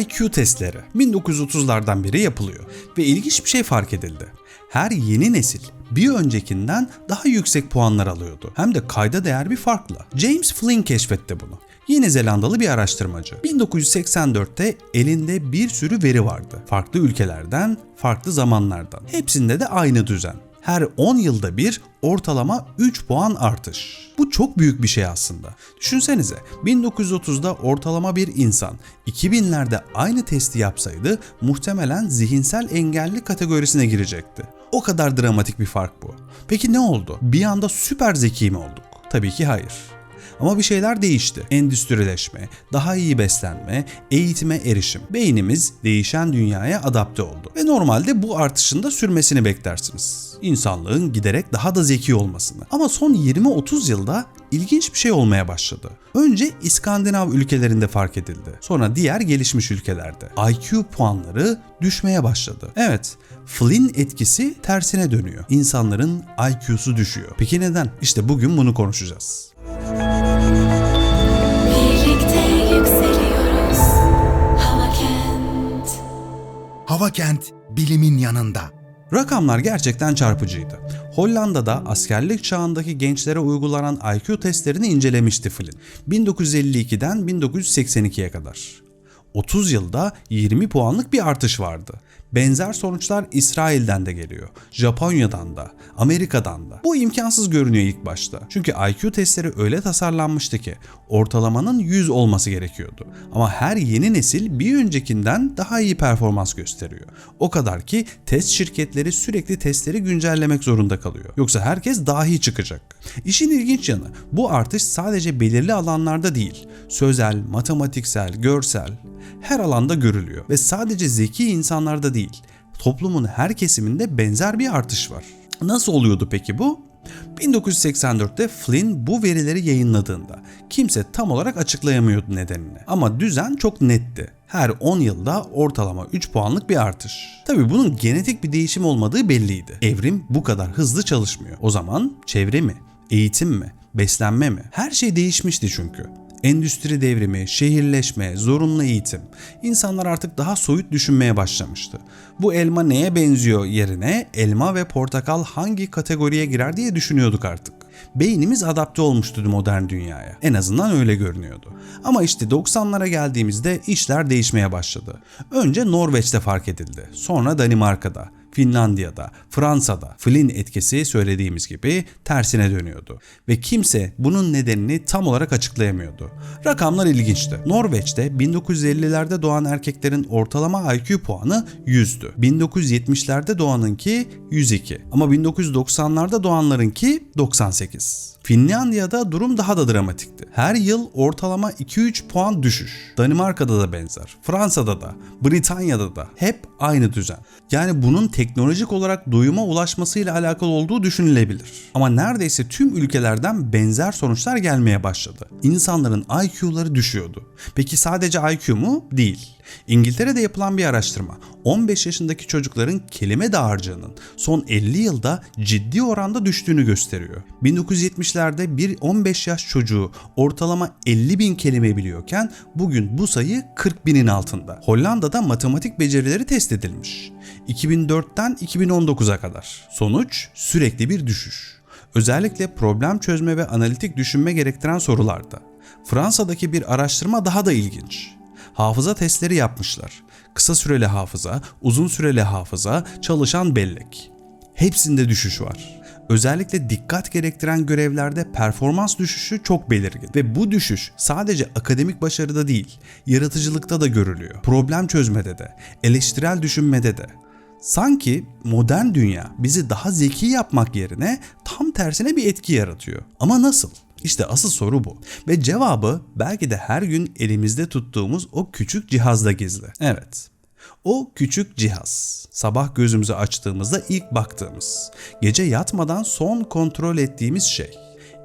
IQ testleri 1930'lardan beri yapılıyor ve ilginç bir şey fark edildi. Her yeni nesil bir öncekinden daha yüksek puanlar alıyordu. Hem de kayda değer bir farkla. James Flynn keşfetti bunu. Yeni Zelandalı bir araştırmacı. 1984'te elinde bir sürü veri vardı. Farklı ülkelerden, farklı zamanlardan. Hepsinde de aynı düzen. Her 10 yılda bir ortalama 3 puan artış. Bu çok büyük bir şey aslında. Düşünsenize 1930'da ortalama bir insan 2000'lerde aynı testi yapsaydı muhtemelen zihinsel engelli kategorisine girecekti. O kadar dramatik bir fark bu. Peki ne oldu? Bir anda süper zeki mi olduk? Tabii ki hayır. Ama bir şeyler değişti. Endüstrileşme, daha iyi beslenme, eğitime erişim. Beynimiz değişen dünyaya adapte oldu. Ve normalde bu artışın da sürmesini beklersiniz. İnsanlığın giderek daha da zeki olmasını. Ama son 20-30 yılda ilginç bir şey olmaya başladı. Önce İskandinav ülkelerinde fark edildi. Sonra diğer gelişmiş ülkelerde. IQ puanları düşmeye başladı. Evet, Flynn etkisi tersine dönüyor. İnsanların IQ'su düşüyor. Peki neden? İşte bugün bunu konuşacağız. Birlikte yükseliyoruz. Hava Kent. Hava Kent bilimin yanında. Rakamlar gerçekten çarpıcıydı. Hollanda'da askerlik çağındaki gençlere uygulanan IQ testlerini incelemişti Flynn. 1952'den 1982'ye kadar. 30 yılda 20 puanlık bir artış vardı. Benzer sonuçlar İsrail'den de geliyor. Japonya'dan da, Amerika'dan da. Bu imkansız görünüyor ilk başta. Çünkü IQ testleri öyle tasarlanmıştı ki ortalamanın 100 olması gerekiyordu. Ama her yeni nesil bir öncekinden daha iyi performans gösteriyor. O kadar ki test şirketleri sürekli testleri güncellemek zorunda kalıyor. Yoksa herkes dahi çıkacak. İşin ilginç yanı bu artış sadece belirli alanlarda değil. Sözel, matematiksel, görsel her alanda görülüyor ve sadece zeki insanlarda değil. Toplumun her kesiminde benzer bir artış var. Nasıl oluyordu peki bu? 1984'te Flynn bu verileri yayınladığında kimse tam olarak açıklayamıyordu nedenini. Ama düzen çok netti. Her 10 yılda ortalama 3 puanlık bir artış. Tabi bunun genetik bir değişim olmadığı belliydi. Evrim bu kadar hızlı çalışmıyor. O zaman çevre mi, eğitim mi, beslenme mi? Her şey değişmişti çünkü. Endüstri devrimi, şehirleşme, zorunlu eğitim. İnsanlar artık daha soyut düşünmeye başlamıştı. Bu elma neye benziyor yerine elma ve portakal hangi kategoriye girer diye düşünüyorduk artık. Beynimiz adapte olmuştu modern dünyaya. En azından öyle görünüyordu. Ama işte 90'lara geldiğimizde işler değişmeye başladı. Önce Norveç'te fark edildi. Sonra Danimarka'da. Finlandiya'da, Fransa'da Flynn etkisi söylediğimiz gibi tersine dönüyordu ve kimse bunun nedenini tam olarak açıklayamıyordu. Rakamlar ilginçti. Norveç'te 1950'lerde doğan erkeklerin ortalama IQ puanı 100'dü. 1970'lerde doğanınki 102 ama 1990'larda doğanlarınki 98. Finlandiya'da durum daha da dramatikti. Her yıl ortalama 2-3 puan düşüş. Danimarka'da da benzer. Fransa'da da, Britanya'da da hep aynı düzen. Yani bunun teknolojik olarak duyuma ulaşmasıyla alakalı olduğu düşünülebilir. Ama neredeyse tüm ülkelerden benzer sonuçlar gelmeye başladı. İnsanların IQ'ları düşüyordu. Peki sadece IQ mu? Değil. İngiltere'de yapılan bir araştırma 15 yaşındaki çocukların kelime dağarcığının son 50 yılda ciddi oranda düştüğünü gösteriyor. 1970'lerde bir 15 yaş çocuğu ortalama 50 bin kelime biliyorken bugün bu sayı 40 binin altında. Hollanda'da matematik becerileri test edilmiş. 2004'ten 2019'a kadar. Sonuç sürekli bir düşüş. Özellikle problem çözme ve analitik düşünme gerektiren sorularda. Fransa'daki bir araştırma daha da ilginç hafıza testleri yapmışlar. Kısa süreli hafıza, uzun süreli hafıza, çalışan bellek. Hepsinde düşüş var. Özellikle dikkat gerektiren görevlerde performans düşüşü çok belirgin ve bu düşüş sadece akademik başarıda değil, yaratıcılıkta da görülüyor. Problem çözmede de, eleştirel düşünmede de. Sanki modern dünya bizi daha zeki yapmak yerine tam tersine bir etki yaratıyor. Ama nasıl? İşte asıl soru bu. Ve cevabı belki de her gün elimizde tuttuğumuz o küçük cihazda gizli. Evet. O küçük cihaz. Sabah gözümüzü açtığımızda ilk baktığımız, gece yatmadan son kontrol ettiğimiz şey.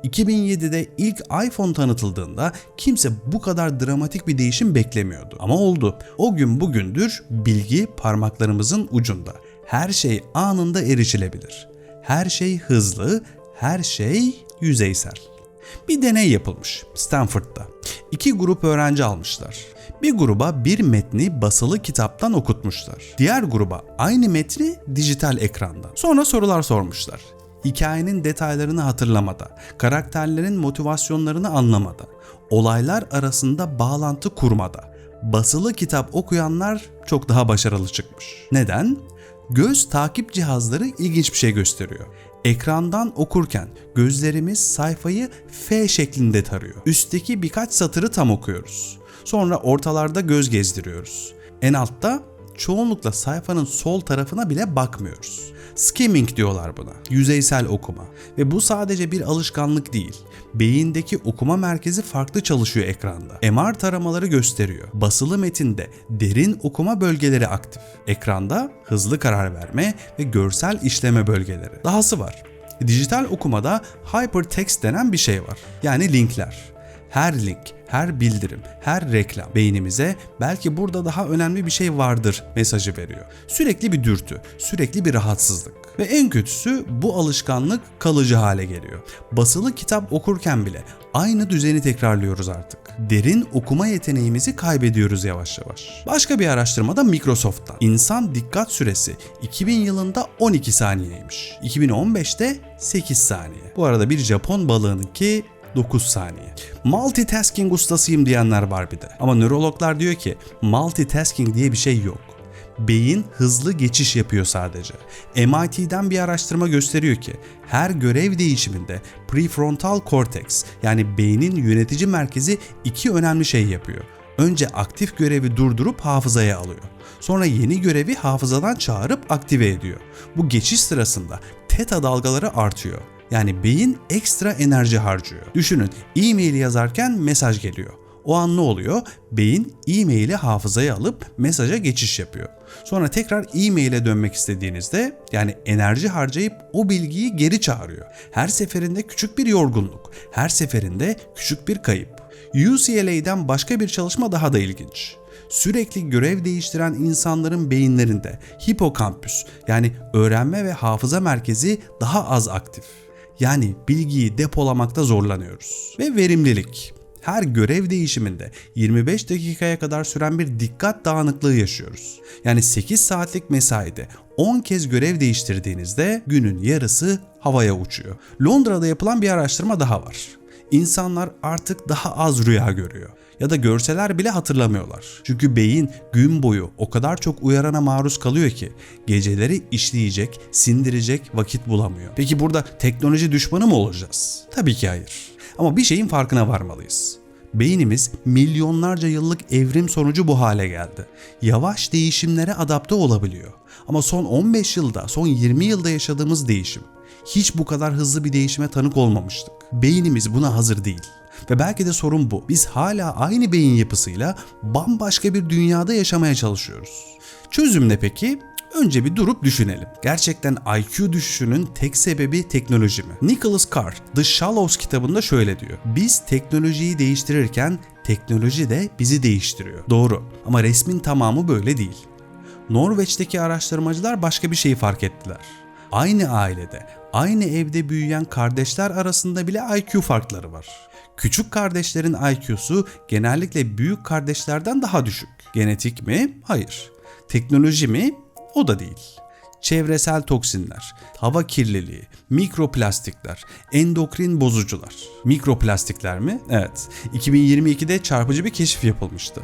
2007'de ilk iPhone tanıtıldığında kimse bu kadar dramatik bir değişim beklemiyordu. Ama oldu. O gün bugündür bilgi parmaklarımızın ucunda. Her şey anında erişilebilir. Her şey hızlı, her şey yüzeysel. Bir deney yapılmış Stanford'da. İki grup öğrenci almışlar. Bir gruba bir metni basılı kitaptan okutmuşlar. Diğer gruba aynı metni dijital ekrandan. Sonra sorular sormuşlar. Hikayenin detaylarını hatırlamada, karakterlerin motivasyonlarını anlamada, olaylar arasında bağlantı kurmada, basılı kitap okuyanlar çok daha başarılı çıkmış. Neden? Göz takip cihazları ilginç bir şey gösteriyor. Ekrandan okurken gözlerimiz sayfayı F şeklinde tarıyor. Üstteki birkaç satırı tam okuyoruz. Sonra ortalarda göz gezdiriyoruz. En altta çoğunlukla sayfanın sol tarafına bile bakmıyoruz. Skimming diyorlar buna. Yüzeysel okuma. Ve bu sadece bir alışkanlık değil. Beyindeki okuma merkezi farklı çalışıyor ekranda. MR taramaları gösteriyor. Basılı metinde derin okuma bölgeleri aktif. Ekranda hızlı karar verme ve görsel işleme bölgeleri. Dahası var. Dijital okumada hypertext denen bir şey var. Yani linkler. Her link, her bildirim, her reklam beynimize belki burada daha önemli bir şey vardır mesajı veriyor. Sürekli bir dürtü, sürekli bir rahatsızlık. Ve en kötüsü bu alışkanlık kalıcı hale geliyor. Basılı kitap okurken bile aynı düzeni tekrarlıyoruz artık. Derin okuma yeteneğimizi kaybediyoruz yavaş yavaş. Başka bir araştırmada Microsoft'tan. İnsan dikkat süresi 2000 yılında 12 saniyeymiş. 2015'te 8 saniye. Bu arada bir Japon balığınınki 9 saniye. Multitasking ustasıyım diyenler var bir de. Ama nörologlar diyor ki multitasking diye bir şey yok. Beyin hızlı geçiş yapıyor sadece. MIT'den bir araştırma gösteriyor ki her görev değişiminde prefrontal cortex yani beynin yönetici merkezi iki önemli şey yapıyor. Önce aktif görevi durdurup hafızaya alıyor. Sonra yeni görevi hafızadan çağırıp aktive ediyor. Bu geçiş sırasında teta dalgaları artıyor. Yani beyin ekstra enerji harcıyor. Düşünün e-mail yazarken mesaj geliyor. O an ne oluyor? Beyin e-maili hafızaya alıp mesaja geçiş yapıyor. Sonra tekrar e-maile dönmek istediğinizde yani enerji harcayıp o bilgiyi geri çağırıyor. Her seferinde küçük bir yorgunluk, her seferinde küçük bir kayıp. UCLA'dan başka bir çalışma daha da ilginç sürekli görev değiştiren insanların beyinlerinde hipokampüs yani öğrenme ve hafıza merkezi daha az aktif. Yani bilgiyi depolamakta zorlanıyoruz. Ve verimlilik. Her görev değişiminde 25 dakikaya kadar süren bir dikkat dağınıklığı yaşıyoruz. Yani 8 saatlik mesaide 10 kez görev değiştirdiğinizde günün yarısı havaya uçuyor. Londra'da yapılan bir araştırma daha var. İnsanlar artık daha az rüya görüyor ya da görseler bile hatırlamıyorlar. Çünkü beyin gün boyu o kadar çok uyarana maruz kalıyor ki geceleri işleyecek, sindirecek vakit bulamıyor. Peki burada teknoloji düşmanı mı olacağız? Tabii ki hayır. Ama bir şeyin farkına varmalıyız. Beynimiz milyonlarca yıllık evrim sonucu bu hale geldi. Yavaş değişimlere adapte olabiliyor. Ama son 15 yılda, son 20 yılda yaşadığımız değişim hiç bu kadar hızlı bir değişime tanık olmamıştık. Beynimiz buna hazır değil. Ve belki de sorun bu. Biz hala aynı beyin yapısıyla bambaşka bir dünyada yaşamaya çalışıyoruz. Çözüm ne peki? Önce bir durup düşünelim. Gerçekten IQ düşüşünün tek sebebi teknoloji mi? Nicholas Carr, The Shallows kitabında şöyle diyor. Biz teknolojiyi değiştirirken teknoloji de bizi değiştiriyor. Doğru ama resmin tamamı böyle değil. Norveç'teki araştırmacılar başka bir şeyi fark ettiler. Aynı ailede, aynı evde büyüyen kardeşler arasında bile IQ farkları var. Küçük kardeşlerin IQ'su genellikle büyük kardeşlerden daha düşük. Genetik mi? Hayır. Teknoloji mi? O da değil. Çevresel toksinler, hava kirliliği, mikroplastikler, endokrin bozucular. Mikroplastikler mi? Evet. 2022'de çarpıcı bir keşif yapılmıştı.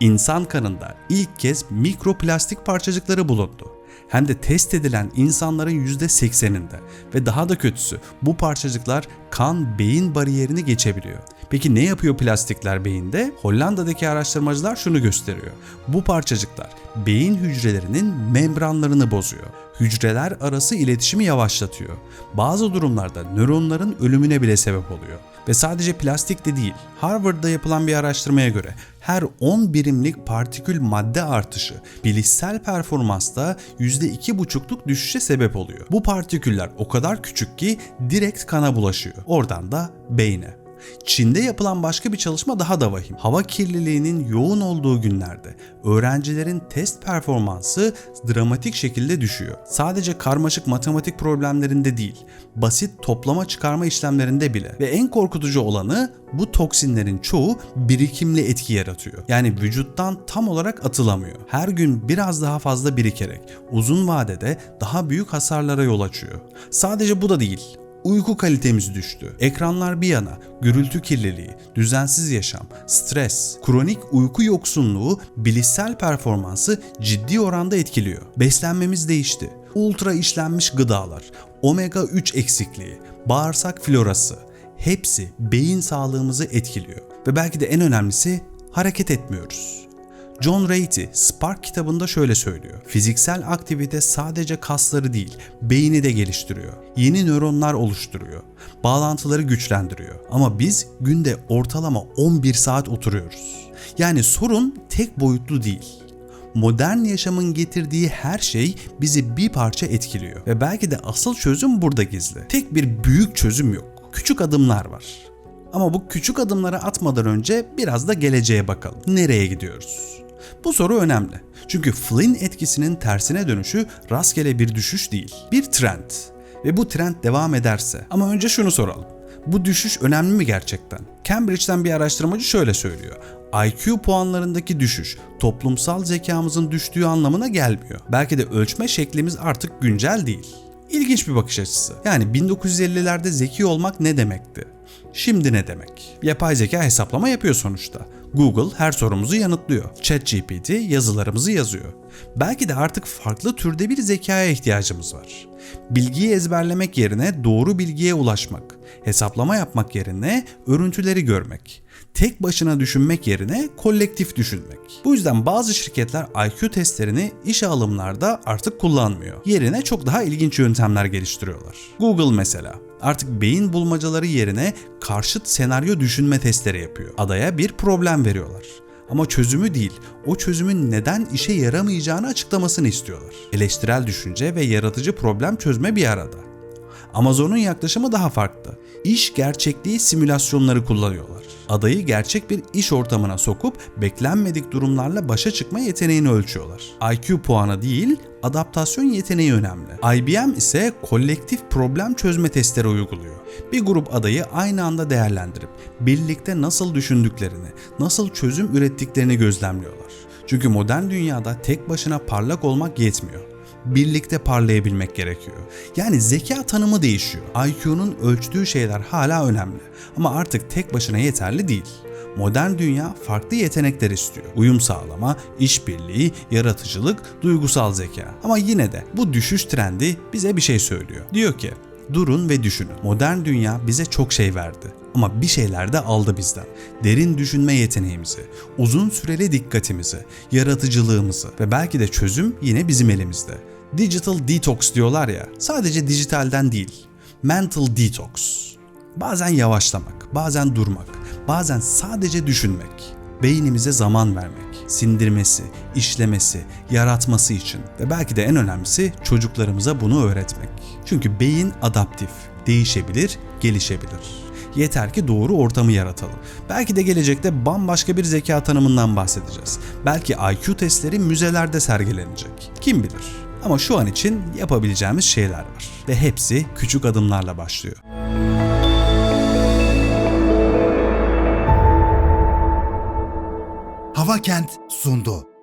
İnsan kanında ilk kez mikroplastik parçacıkları bulundu hem de test edilen insanların %80'inde ve daha da kötüsü bu parçacıklar kan beyin bariyerini geçebiliyor. Peki ne yapıyor plastikler beyinde? Hollanda'daki araştırmacılar şunu gösteriyor. Bu parçacıklar beyin hücrelerinin membranlarını bozuyor. Hücreler arası iletişimi yavaşlatıyor. Bazı durumlarda nöronların ölümüne bile sebep oluyor. Ve sadece plastik de değil. Harvard'da yapılan bir araştırmaya göre her 10 birimlik partikül madde artışı bilişsel performansta %2,5'luk düşüşe sebep oluyor. Bu partiküller o kadar küçük ki direkt kana bulaşıyor. Oradan da beyne. Çin'de yapılan başka bir çalışma daha da vahim. Hava kirliliğinin yoğun olduğu günlerde öğrencilerin test performansı dramatik şekilde düşüyor. Sadece karmaşık matematik problemlerinde değil, basit toplama çıkarma işlemlerinde bile. Ve en korkutucu olanı bu toksinlerin çoğu birikimli etki yaratıyor. Yani vücuttan tam olarak atılamıyor. Her gün biraz daha fazla birikerek uzun vadede daha büyük hasarlara yol açıyor. Sadece bu da değil. Uyku kalitemiz düştü. Ekranlar bir yana, gürültü kirliliği, düzensiz yaşam, stres, kronik uyku yoksunluğu bilişsel performansı ciddi oranda etkiliyor. Beslenmemiz değişti. Ultra işlenmiş gıdalar, omega 3 eksikliği, bağırsak florası hepsi beyin sağlığımızı etkiliyor. Ve belki de en önemlisi hareket etmiyoruz. John Ratey Spark kitabında şöyle söylüyor. Fiziksel aktivite sadece kasları değil, beyni de geliştiriyor. Yeni nöronlar oluşturuyor. Bağlantıları güçlendiriyor. Ama biz günde ortalama 11 saat oturuyoruz. Yani sorun tek boyutlu değil. Modern yaşamın getirdiği her şey bizi bir parça etkiliyor. Ve belki de asıl çözüm burada gizli. Tek bir büyük çözüm yok. Küçük adımlar var. Ama bu küçük adımları atmadan önce biraz da geleceğe bakalım. Nereye gidiyoruz? Bu soru önemli. Çünkü Flynn etkisinin tersine dönüşü rastgele bir düşüş değil, bir trend. Ve bu trend devam ederse, ama önce şunu soralım. Bu düşüş önemli mi gerçekten? Cambridge'den bir araştırmacı şöyle söylüyor. IQ puanlarındaki düşüş toplumsal zekamızın düştüğü anlamına gelmiyor. Belki de ölçme şeklimiz artık güncel değil. İlginç bir bakış açısı. Yani 1950'lerde zeki olmak ne demekti? Şimdi ne demek? Yapay zeka hesaplama yapıyor sonuçta. Google her sorumuzu yanıtlıyor. ChatGPT yazılarımızı yazıyor. Belki de artık farklı türde bir zekaya ihtiyacımız var. Bilgiyi ezberlemek yerine doğru bilgiye ulaşmak, hesaplama yapmak yerine örüntüleri görmek, tek başına düşünmek yerine kolektif düşünmek. Bu yüzden bazı şirketler IQ testlerini iş alımlarda artık kullanmıyor. Yerine çok daha ilginç yöntemler geliştiriyorlar. Google mesela artık beyin bulmacaları yerine karşıt senaryo düşünme testleri yapıyor. Adaya bir problem veriyorlar. Ama çözümü değil, o çözümün neden işe yaramayacağını açıklamasını istiyorlar. Eleştirel düşünce ve yaratıcı problem çözme bir arada. Amazon'un yaklaşımı daha farklı. İş gerçekliği simülasyonları kullanıyorlar. Adayı gerçek bir iş ortamına sokup beklenmedik durumlarla başa çıkma yeteneğini ölçüyorlar. IQ puanı değil, adaptasyon yeteneği önemli. IBM ise kolektif problem çözme testleri uyguluyor. Bir grup adayı aynı anda değerlendirip birlikte nasıl düşündüklerini, nasıl çözüm ürettiklerini gözlemliyorlar. Çünkü modern dünyada tek başına parlak olmak yetmiyor birlikte parlayabilmek gerekiyor. Yani zeka tanımı değişiyor. IQ'nun ölçtüğü şeyler hala önemli ama artık tek başına yeterli değil. Modern dünya farklı yetenekler istiyor. Uyum sağlama, işbirliği, yaratıcılık, duygusal zeka. Ama yine de bu düşüş trendi bize bir şey söylüyor. Diyor ki Durun ve düşünün. Modern dünya bize çok şey verdi. Ama bir şeyler de aldı bizden. Derin düşünme yeteneğimizi, uzun süreli dikkatimizi, yaratıcılığımızı ve belki de çözüm yine bizim elimizde. Digital detox diyorlar ya, sadece dijitalden değil, mental detox. Bazen yavaşlamak, bazen durmak, bazen sadece düşünmek, beynimize zaman vermek, sindirmesi, işlemesi, yaratması için ve belki de en önemlisi çocuklarımıza bunu öğretmek. Çünkü beyin adaptif, değişebilir, gelişebilir. Yeter ki doğru ortamı yaratalım. Belki de gelecekte bambaşka bir zeka tanımından bahsedeceğiz. Belki IQ testleri müzelerde sergilenecek. Kim bilir? Ama şu an için yapabileceğimiz şeyler var ve hepsi küçük adımlarla başlıyor. Hava Kent sundu.